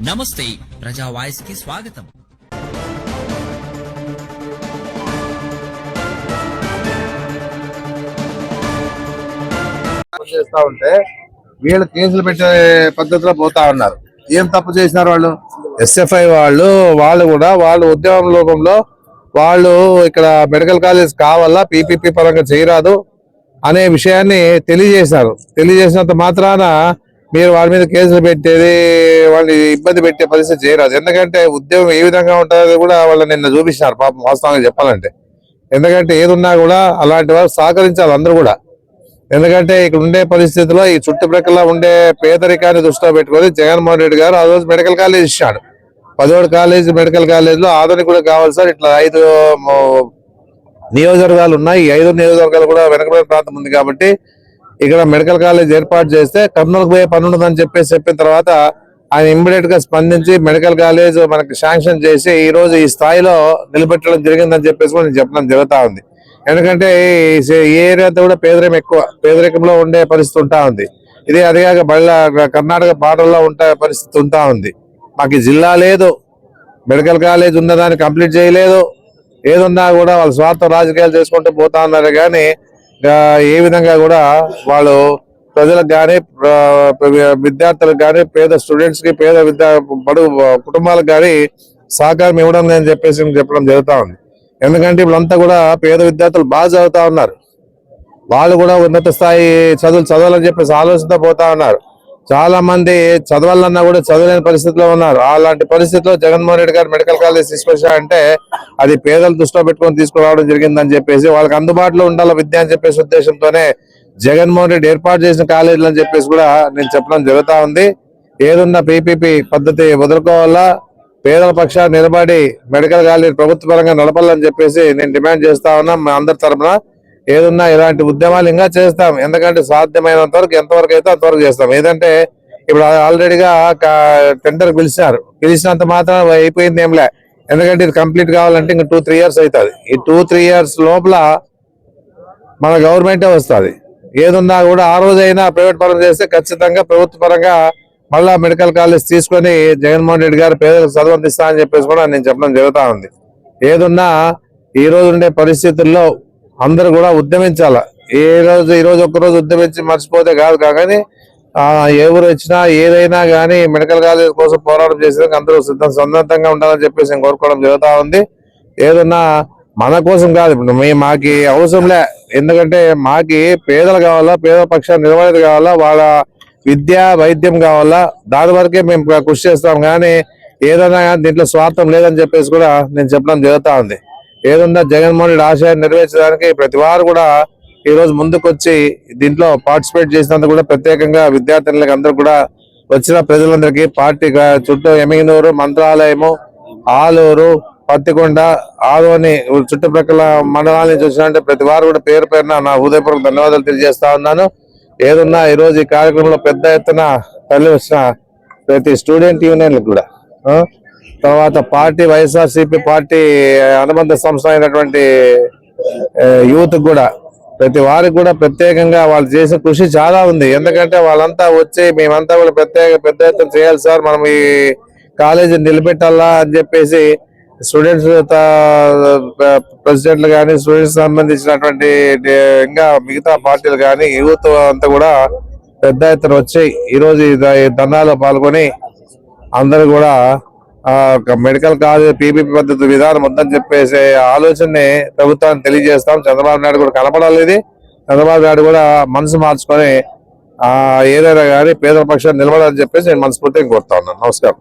నమస్తే ప్రజా వాయిస్కి స్వాగతం చేస్తా ఉంటే వీళ్ళు కేసులు పెట్టే పద్ధతిలో పోతా ఉన్నారు. ఏం తప్పు చేసినారు వాళ్ళు? ఎస్ఎఫ్ఐ వాళ్ళు వాళ్ళు కూడా వాళ్ళు ఉద్యమం లోపంలో వాళ్ళు ఇక్కడ మెడికల్ కాలేజ్ కావాలా పీపీపీ పరంగా చేయరాదు అనే విషయాన్ని తెలియజేశారు. తెలియజేసినంత మాత్రాన మీరు వాళ్ళ మీద కేసులు పెట్టేది వాళ్ళని ఇబ్బంది పెట్టే పరిస్థితి చేయరాదు. ఎందుకంటే ఉద్యమం ఏ విధంగా ఉంటుందో కూడా వాళ్ళు నిన్న చూపించినారు. పాపం వాస్తవంగా చెప్పాలంటే. ఎందుకంటే ఏదున్నా కూడా అలాంటి వారు సహకరించాలి అందరూ కూడా. ఎందుకంటే ఇక్కడ ఉండే పరిస్థితిలో ఈ చుట్టుప్రక్కల ఉండే పేదరికాన్ని దృష్టిలో పెట్టుకొని జగన్మోహన్ రెడ్డి గారు ఆ రోజు మెడికల్ కాలేజ్ ఇచ్చాడు. పదోడు కాలేజ్ మెడికల్ కాలేజ్లో ఆధునిక కూడా కావాలి సార్. ఇట్లా ఐదు నియోజకవర్గాలు ఉన్నాయి. ఈ ఐదు నియోజకవర్గాలు కూడా వెనకబడిన ప్రాంతం ఉంది కాబట్టి ఇక్కడ మెడికల్ కాలేజ్ ఏర్పాటు చేస్తే కర్నూలుకు పోయే పని ఉండదని చెప్పేసి చెప్పిన తర్వాత ఆయన ఇమ్మీడియట్గా స్పందించి మెడికల్ కాలేజ్ మనకి శాంక్షన్ చేసి ఈ రోజు ఈ స్థాయిలో నిలబెట్టడం జరిగిందని చెప్పేసి కూడా నేను చెప్పడం జరుగుతా ఉంది. ఎందుకంటే ఈ ఏరియా కూడా పేదరికం ఎక్కువ పేదరికంలో ఉండే పరిస్థితి ఉంటా ఉంది. ఇది అదిగాక బళ్ళ కర్ణాటక బార్డర్లో ఉండే పరిస్థితి ఉంటా ఉంది. మాకు జిల్లా లేదు. మెడికల్ కాలేజ్ ఉన్నదాన్ని కంప్లీట్ చేయలేదు. ఏదున్నా కూడా వాళ్ళ స్వార్థ రాజకీయాలు చేసుకుంటూ పోతా ఉన్నారు కానీ ఏ విధంగా కూడా వాళ్ళు ప్రజలకు కానీ విద్యార్థులకు కానీ పేద స్టూడెంట్స్కి పేద విద్యా బడు కుటుంబాలకు కానీ సహకారం ఇవ్వడం లేదని చెప్పేసి చెప్పడం జరుగుతూ ఉంది. ఎందుకంటే వీళ్ళంతా కూడా పేద విద్యార్థులు బాగా చదువుతా ఉన్నారు. వాళ్ళు కూడా ఉన్నత స్థాయి చదువులు చదవాలని చెప్పేసి ఆలోచనతో పోతా ఉన్నారు. చాలా మంది చదవాలన్నా కూడా చదవలేని పరిస్థితిలో ఉన్నారు. అలాంటి పరిస్థితిలో జగన్మోహన్ రెడ్డి గారు మెడికల్ కాలేజ్ తీసుకొచ్చారంటే అది పేదలు దృష్టిలో పెట్టుకొని తీసుకురావడం జరిగిందని చెప్పేసి వాళ్ళకి అందుబాటులో ఉండాలి విద్య అని చెప్పేసి ఉద్దేశంతోనే జగన్మోహన్ రెడ్డి ఏర్పాటు చేసిన కాలేజీలు అని చెప్పేసి కూడా నేను చెప్పడం జరుగుతా ఉంది. ఏదున్న పీపీపీ పద్ధతి వదులుకోవాలా? పేదల పక్షాన్ని నిలబడి మెడికల్ కాలేజీ ప్రభుత్వ పరంగా నడపాలని చెప్పేసి నేను డిమాండ్ చేస్తా ఉన్నా మా అందరి తరపున. ఏదున్నా ఇలాంటి ఉద్యమాలు ఇంకా చేస్తాం. ఎందుకంటే సాధ్యమైనంత వరకు ఎంతవరకు అయితే అంతవరకు చేస్తాం. ఏదంటే ఇప్పుడు ఆల్రెడీగా టెండర్ పిలిచినారు పిలిచినంత మాత్రం అయిపోయింది ఏంలే ఎందుకంటే ఇది కంప్లీట్ కావాలంటే ఇంకా టూ త్రీ ఇయర్స్ అవుతుంది. ఈ టూ త్రీ ఇయర్స్ లోపల మన గవర్నమెంటే వస్తుంది. ఏదున్నా కూడా ఆ రోజైనా ప్రైవేట్ పరం చేస్తే ఖచ్చితంగా ప్రభుత్వ పరంగా మళ్ళా మెడికల్ కాలేజ్ తీసుకొని జగన్మోహన్ రెడ్డి గారు పేదలకు చదువు అందిస్తా అని చెప్పేసి కూడా నేను చెప్పడం జరుగుతూ ఉంది. ఏదున్నా ఈ రోజు ఉండే పరిస్థితుల్లో అందరూ కూడా ఉద్యమించాల? ఏ రోజు ఈ రోజు ఒక్క రోజు ఉద్యమించి మర్చిపోతే కాదు కానీ ఏ ఎవరు వచ్చినా ఏదైనా కానీ మెడికల్ కాలేజ్ కోసం పోరాటం చేసేందుకు అందరూ సిద్ధం సన్నద్ధంగా ఉండాలని చెప్పేసి నేను కోరుకోవడం జరుగుతా ఉంది. ఏదన్నా మన కోసం కాదు ఇప్పుడు మీ మాకి అవసరంలే ఎందుకంటే మాకి పేదలు కావాలా పేద పక్షాన్ని నిలబడేది కావాలా వాళ్ళ విద్య వైద్యం కావాలా. దాని వరకే మేము కృషి చేస్తాం కానీ ఏదైనా కానీ దీంట్లో స్వార్థం లేదని చెప్పేసి కూడా నేను చెప్పడం జరుగుతూ ఉంది. ఏదన్నా జగన్మోహన్ రెడ్డి ఆశయాన్ని నెరవేర్చడానికి ప్రతి వారు కూడా ఈ రోజు ముందుకొచ్చి దీంట్లో పార్టిసిపేట్ చేసినందుకు కూడా ప్రత్యేకంగా విద్యార్థులకు అందరూ కూడా వచ్చిన ప్రజలందరికీ పార్టీ చుట్టూ ఎమిగినూరు మంత్రాలయము ఆలూరు పత్తికొండ ఆదోని చుట్టుప్రక్కల మండలాల నుంచి వచ్చినట్టే ప్రతి వారు కూడా పేరు పేరున నా హృదయపూర్వక ధన్యవాదాలు తెలియజేస్తా ఉన్నాను. ఏదన్నా ఈ రోజు ఈ కార్యక్రమంలో పెద్ద ఎత్తున తల్లి వచ్చిన ప్రతి స్టూడెంట్ యూనియన్లకు కూడా తర్వాత పార్టీ వైఎస్ఆర్సీపీ పార్టీ అనుబంధ సంస్థ అయినటువంటి యూత్ కూడా ప్రతి వారికి కూడా ప్రత్యేకంగా వాళ్ళు చేసిన కృషి చాలా ఉంది. ఎందుకంటే వాళ్ళంతా వచ్చి మేమంతా కూడా ప్రత్యేక పెద్ద ఎత్తున చేయాలి సార్ మనం ఈ కాలేజీ నిలబెట్టాలా అని చెప్పేసి స్టూడెంట్స్ ప్రెసిడెంట్లు కానీ స్టూడెంట్స్ సంబంధించినటువంటి ఇంకా మిగతా పార్టీలు కానీ యూత్ అంతా కూడా పెద్ద ఎత్తున వచ్చి ఈరోజు దండాలో పాల్గొని అందరూ కూడా మెడికల్ కాలేజ్ పీపీపీ పద్ధతి విధానం ఉందని చెప్పేసి ఆలోచనని ప్రభుత్వానికి తెలియజేస్తాం. చంద్రబాబు నాయుడు కూడా కనపడాలి చంద్రబాబు నాయుడు కూడా మనసు మార్చుకొని ఆ ఏదైనా కానీ పేదల పక్షాన్ని నిలబడాలని చెప్పేసి నేను మనస్ఫూర్తిగా కోరుతా ఉన్నాను. నమస్కారం.